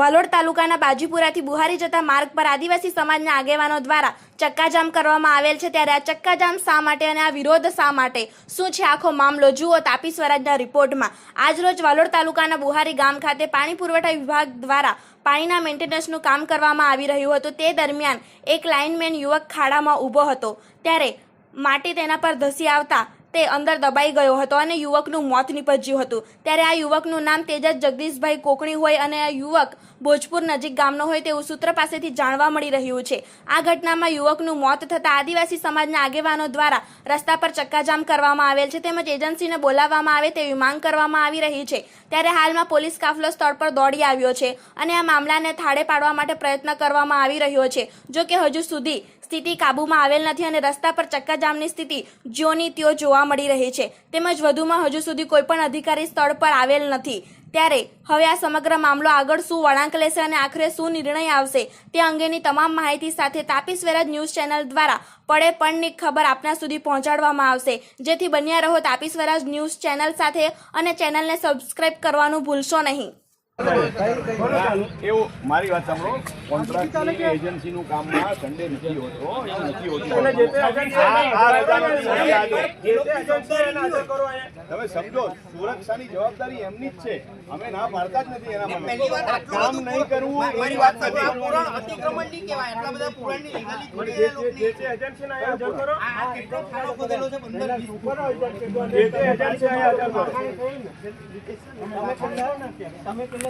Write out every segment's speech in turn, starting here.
વાલોડ તાલુકાના બાજીપુરાથી બુહારી જતા માર્ગ પર આદિવાસી સમાજના આગેવાનો દ્વારા ચક્કાજામ કરવામાં આવેલ છે. ત્યારે આ ચક્કાજામ શા માટે અને આ વિરોધ શા માટે? શું છે આખો મામલો? જુઓ તાપી સ્વરાજના રિપોર્ટમાં. આજરોજ વાલોડ તાલુકાના બુહારી ગામ ખાતે પાણી પુરવઠા વિભાગ દ્વારા પાણીના મેન્ટેનન્સનું કામ કરવામાં આવી રહ્યું હતું. તે દરમિયાન એક લાઇનમેન યુવક ખાડામાં ઊભો હતો. ત્યારે માટી તેના પર ધસી આવતા તે અંદર દબાઈ ગયો હતો અને યુવકનું મોત નીપજ્યું હતું. ત્યારે આ યુવકનું નામ તેજસ જગદીશભાઈ કોકણી હોય અને આ યુવક ભોજપુર નજીક ગામનો હોય તેવું સૂત્ર પાસેથી જાણવા મળી રહ્યું છે. આ ઘટનામાં યુવકનું મોત થતાં આદિવાસી સમાજના આગેવાનો દ્વારા રસ્તા પર ચક્કાજામ કરવામાં આવેલ છે તેમજ એજન્સીને બોલાવવામાં આવે તેવી માંગ કરવામાં આવી રહી છે. ત્યારે હાલમાં પોલીસ કાફલો સ્થળ પર દોડી આવ્યો છે અને આ મામલાને થાળે પાડવા માટે પ્રયત્ન કરવામાં આવી રહ્યો છે. જો કે હજુ સુધી સ્થિતિ કાબૂમાં આવેલ નથી અને રસ્તા પર ચક્કાજામની સ્થિતિ જ્યોની ત્યો જોવા મળી રહી છે. તેમજ વધુમાં હજુ સુધી કોઈપણ અધિકારી સ્થળ પર આવેલ નથી. ત્યારે હવે આ સમગ્ર મામલો આગળ શું વળાંક લેશે અને આખરે શું નિર્ણય આવશે તે અંગેની તમામ માહિતી સાથે તાપી સ્વરાજ ન્યૂઝ ચેનલ દ્વારા પડે પણની ખબર આપના સુધી પહોંચાડવામાં આવશે. જેથી બન્યા રહો તાપી સ્વરાજ ન્યૂઝ ચેનલ સાથે અને ચેનલને સબસ્ક્રાઇબ કરવાનું ભૂલશો નહીં. એવું મારી વાત સાંભળો. કોન્ટ્રાક્ટની એજન્સીનું કામમાં સન્ડે નથી હોતો એવું નથી હોતું. તમે સમજો સુરક્ષાની જવાબદારી એમની જ છે. અમે ના પાડતા જ નથી એના માટે. કામ નહીં કરવું એની વાત અતિક્રમણ નહીં કહેવાય. એટલા બધા પુરાણની લીગલી ખોટેલા લોકોની આ આ કેટલો ખાડો ખોદેલો છે પંદર વીસ ફૂટ. જે તે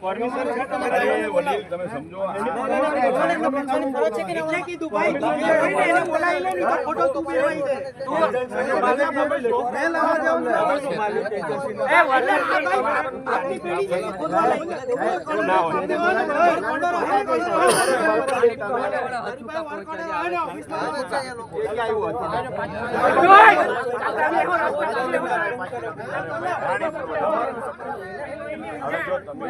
હાજર કરો. અરે વડીલ તમે સમજો આ- એટલે કીધું ભાઈ તું ને એને બોલાવી લે નહીં તો ખોટો તું બે હોય છે. એ વડલા ભાઈ આપની પેઢી છે ખોદવા લઈ ના હોય. ખોદવા હે, ખોદવા હે. હરિભાઈ વાળકોડે આવે ને ઓફિસમાં આવે છે એ હવે જો તમે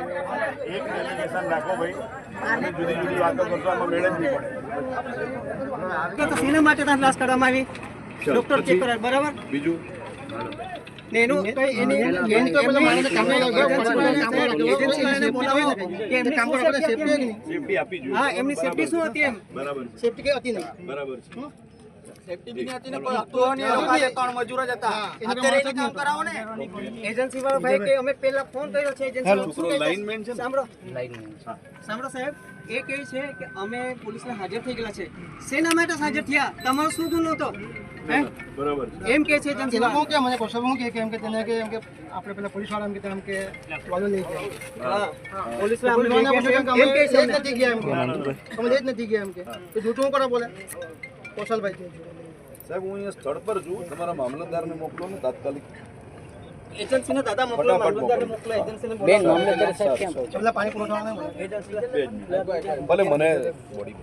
એક ડેલિગેશન રાખો ભાઈ. જુદી જુદી વાતો કરશો આમાં મેળ જ નહીં પડે. તો શેના માટે તાર લાશ કાઢવામાં આવી? ડોક્ટર ચેક કરે બરાબર? બીજું? ને એનું એની એની તો પેલા કામ કામ સેફટી આપી હા એમની સેફટી શું હતી એમ? બરાબર છે. સેફટી કઈ હતી નહીં? બરાબર છે. સેફટી બી હતી ને કોઈ હતો નહીં એ લોકો ત્રણ મજૂર જ હતા. અત્યારે એને કામ કરાવો ને એજન્સી વાળો ભાઈ કે અમે પહેલા ફોન કર્યો છે એજન્સી વાળો શું કહે છે? લાઇનમેન છે સાંભળો. સાંભળો સાહેબ એ કહે છે કે અમે પોલીસને હાજર થઈ ગયેલા છે. સેના માટે હાજર થયા. તમારો શું ગુનો હતો? બરાબર એમ કે છે હું કે મને કોશો હું કે કેમ કે તેને કે એમ કે આપણે પેલા પોલીસવાળા એમ કે એમ કે. વાલો લઈ ગયા પોલીસ પોલીસ વાળાને પૂછ્યું કે અમે એમ કે છે જ નથી ગયા એમ કે. અમે જ નથી ગયા એમ કે. તો જૂઠું કરો બોલે? કૌશલભાઈ સાહેબ હું અહીંયા સ્થળ પર છું. તમારા મામલતદારને મોકલો ને તાત્કાલિક. એજન્સીને દાદા મોકલો મામલતદારને મોકલો એજન્સીને બોલાવો. પેલા પાણી પુરવઠા બે જ મિનિટ. ભલે મને બોડી